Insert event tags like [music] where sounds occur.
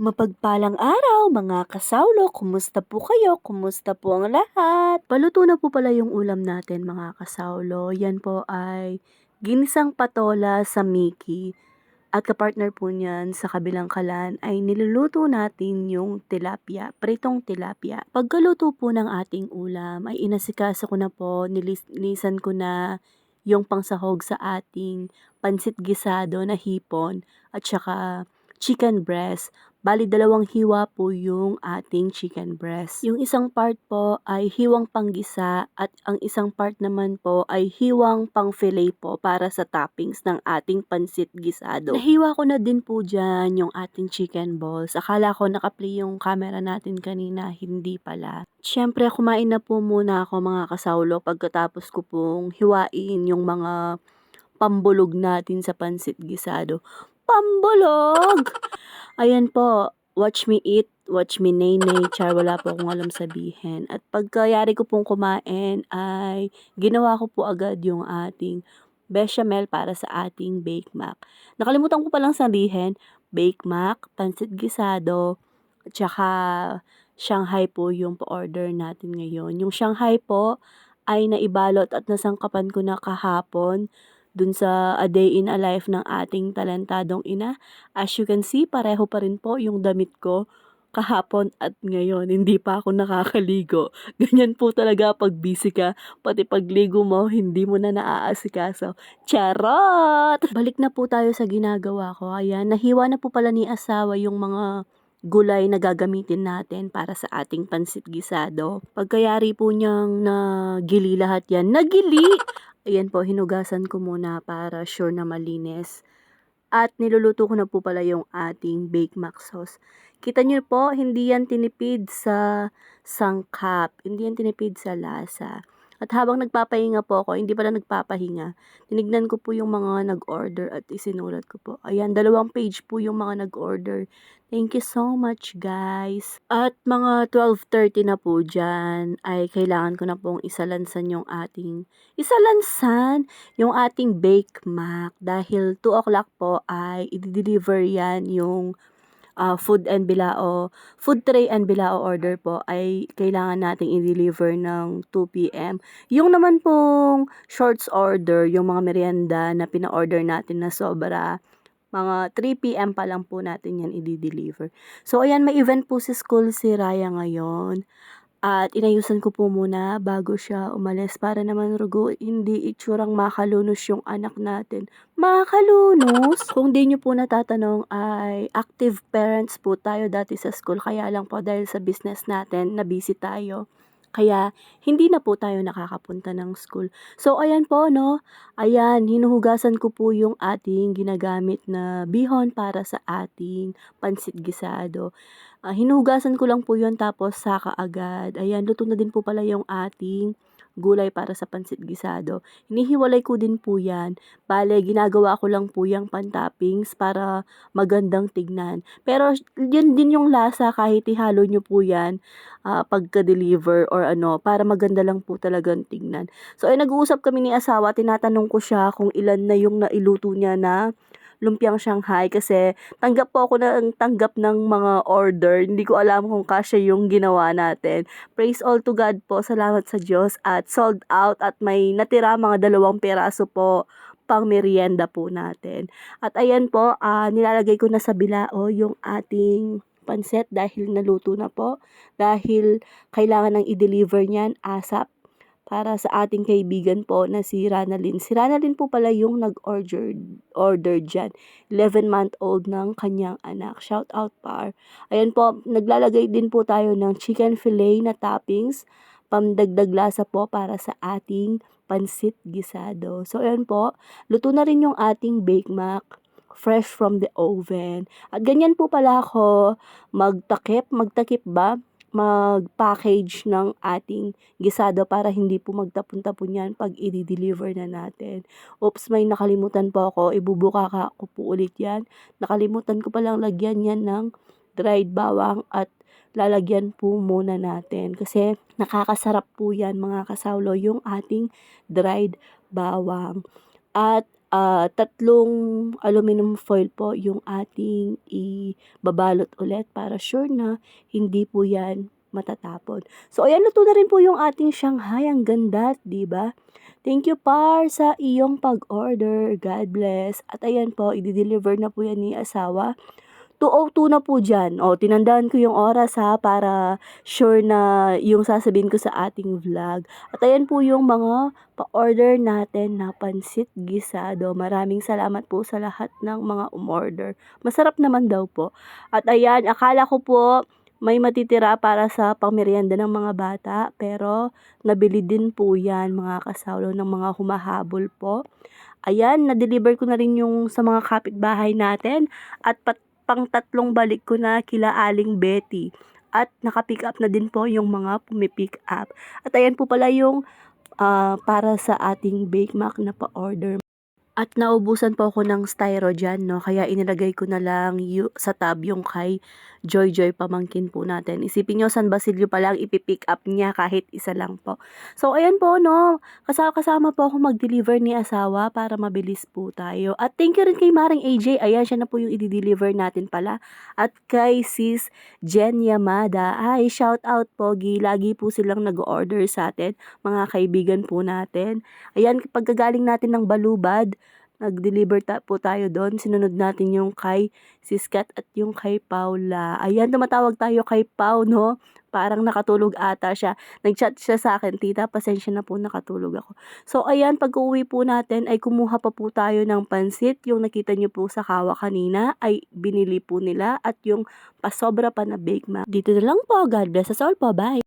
Mapagpalang araw mga kasawlo, kumusta po kayo? Kumusta po ang lahat? Paluto na po pala yung ulam natin mga kasawlo. Yan po ay ginisang patola sa Mickey. At kapartner po niyan sa kabilang kalan ay niluluto natin yung tilapia, pritong tilapia. Pagkaluto po ng ating ulam ay inasikaso ko na po, nilinisan ko na yung pangsahog sa ating pansit gisado na hipon at saka chicken breast. Bali, dalawang hiwa po yung ating chicken breast. Yung isang part po ay hiwang panggisa at ang isang part naman po ay hiwang pang fillet po para sa toppings ng ating pansit gisado. Nahiwa ko na din po dyan yung ating chicken balls. Akala ko nakaplay yung camera natin kanina, hindi pala. Siyempre, kumain na po muna ako mga kasawlo pagkatapos ko pong hiwain yung mga pambulog natin sa pansit gisado. Pambulog! Ayan po, watch me eat, watch me nay-nay, char wala po akong alam sabihin. At pagkayari ko pong kumain ay ginawa ko po agad yung ating bechamel para sa ating bake mac. Nakalimutan ko palang sabihin, bake mac, pansit gisado, at saka Shanghai po yung pa-order natin ngayon. Yung Shanghai po ay naibalot at nasangkapan ko na kahapon dun sa A Day in a Life ng ating talentadong ina. As you can see, pareho pa rin po yung damit ko kahapon at ngayon. Hindi pa ako nakakaligo. [laughs] Ganyan po talaga pag busy ka. Pati pagligo mo, hindi mo na naaasikaso. Charot! Balik na po tayo sa ginagawa ko. Ayan, nahiwa na po pala ni asawa yung mga gulay na gagamitin natin para sa ating pansit gisado. Pagkayari po niyang nagili lahat yan. Nagili! Ayan po, hinugasan ko muna para sure na malinis. At niluluto ko na po pala yung ating bake mac sauce. Kita niyo po, hindi yan tinipid sa sangkap. Hindi yan tinipid sa lasa. At habang nagpapahinga po ako, hindi pala nagpapahinga, tinignan ko po yung mga nag-order at isinulat ko po. Ayan, dalawang page po yung mga nag-order. Thank you so much guys. At mga 12.30 na po dyan, ay kailangan ko na pong isalansan yung ating, isalansan yung ating bake mac. Dahil 2 o'clock po ay i-deliver yan yung uh, food and bilao, food tray and bilao order po ay kailangan nating i-deliver ng 2 p.m. Yung naman pong shorts order, yung mga merienda na pina-order natin na sobra, mga 3 p.m. pa lang po natin yan i-deliver. So, ayan, may event po si school si Raya ngayon. At inayusan ko po muna bago siya umalis para naman rugo hindi itsurang makalunos yung anak natin. Makalunos? Kung di nyo po natatanong ay active parents po tayo dati sa school kaya lang po dahil sa business natin na busy tayo. Kaya hindi na po tayo nakakapunta ng school. So ayan po no, ayan hinuhugasan ko po yung ating ginagamit na bihon para sa ating pansit gisado. Uh, hinuhugasan ko lang po yun tapos saka agad. Ayan, luto na din po pala yung ating gulay para sa pansit gisado. Hinihiwalay ko din po yan. Bale, ginagawa ko lang po yung pantoppings para magandang tignan. Pero yun din yung lasa kahit ihalo nyo po yan uh, pagka-deliver or ano, para maganda lang po talagang tignan. So, ay nag-uusap kami ni asawa, tinatanong ko siya kung ilan na yung nailuto niya na lumpiang Shanghai kasi tanggap po ako ng tanggap ng mga order. Hindi ko alam kung kasya yung ginawa natin. Praise all to God po. Salamat sa Diyos at sold out at may natira mga dalawang peraso po pang merienda po natin. At ayan po, uh, nilalagay ko na sa bilao yung ating panset dahil naluto na po. Dahil kailangan nang i-deliver niyan ASAP para sa ating kaibigan po na si Ranalyn. Si Ranalyn po pala yung nag-order order dyan. 11-month-old ng kanyang anak. Shout out par. Ayan po, naglalagay din po tayo ng chicken fillet na toppings. Pamdagdag lasa po para sa ating pansit gisado. So, ayan po. Luto na rin yung ating bake mac fresh from the oven. At ganyan po pala ako magtakip. Magtakip ba? Mag-package ng ating gisado para hindi po magtapon-tapon yan pag i-deliver na natin. Oops, may nakalimutan po ako. Ibubuka ka ko po ulit yan. Nakalimutan ko palang lagyan yan ng dried bawang at lalagyan po muna natin. Kasi nakakasarap po yan mga kasawlo yung ating dried bawang. At ah, tatlong aluminum foil po yung ating ibabalot ulit para sure na hindi po yan matatapon. So, ayan, luto na rin po yung ating Shanghai. Ang ganda, di ba? Thank you, Par, sa iyong pag-order. God bless. At ayan po, i-deliver na po yan ni asawa. 2.02 na po dyan. O, tinandaan ko yung oras ha, para sure na yung sasabihin ko sa ating vlog. At ayan po yung mga pa-order natin na pansit gisado. Maraming salamat po sa lahat ng mga umorder. Masarap naman daw po. At ayan, akala ko po may matitira para sa pangmerienda ng mga bata. Pero nabili din po yan mga kasawlo ng mga humahabol po. Ayan, na-deliver ko na rin yung sa mga kapitbahay natin. At pat pang tatlong balik ko na kila Aling Betty. At naka-pick up na din po yung mga pumipick up. At ayan po pala yung ah, para sa ating Bake Mac na pa-order. At naubusan po ako ng styro dyan, no? Kaya inilagay ko na lang sa tab yung kay Joy Joy pamangkin po natin. Isipin nyo, San Basilio pa lang ipipick up niya kahit isa lang po. So, ayan po, no? Kasama-kasama po ako mag-deliver ni asawa para mabilis po tayo. At thank you rin kay Maring AJ. Ayan, siya na po yung i-deliver natin pala. At kay sis Jen Yamada. Ay, shout out Pogi. Lagi po silang nag-order sa atin. Mga kaibigan po natin. Ayan, pagkagaling natin ng Balubad, nag-deliver ta po tayo doon. Sinunod natin yung kay Sis Kat at yung kay Paula. Ayan, tumatawag tayo kay Pau, no? Parang nakatulog ata siya. Nag-chat siya sa akin, tita, pasensya na po nakatulog ako. So, ayan, pag uwi po natin ay kumuha pa po tayo ng pansit. Yung nakita niyo po sa kawa kanina ay binili po nila at yung pasobra pa na bake ma. Dito na lang po. God bless us all po. Bye!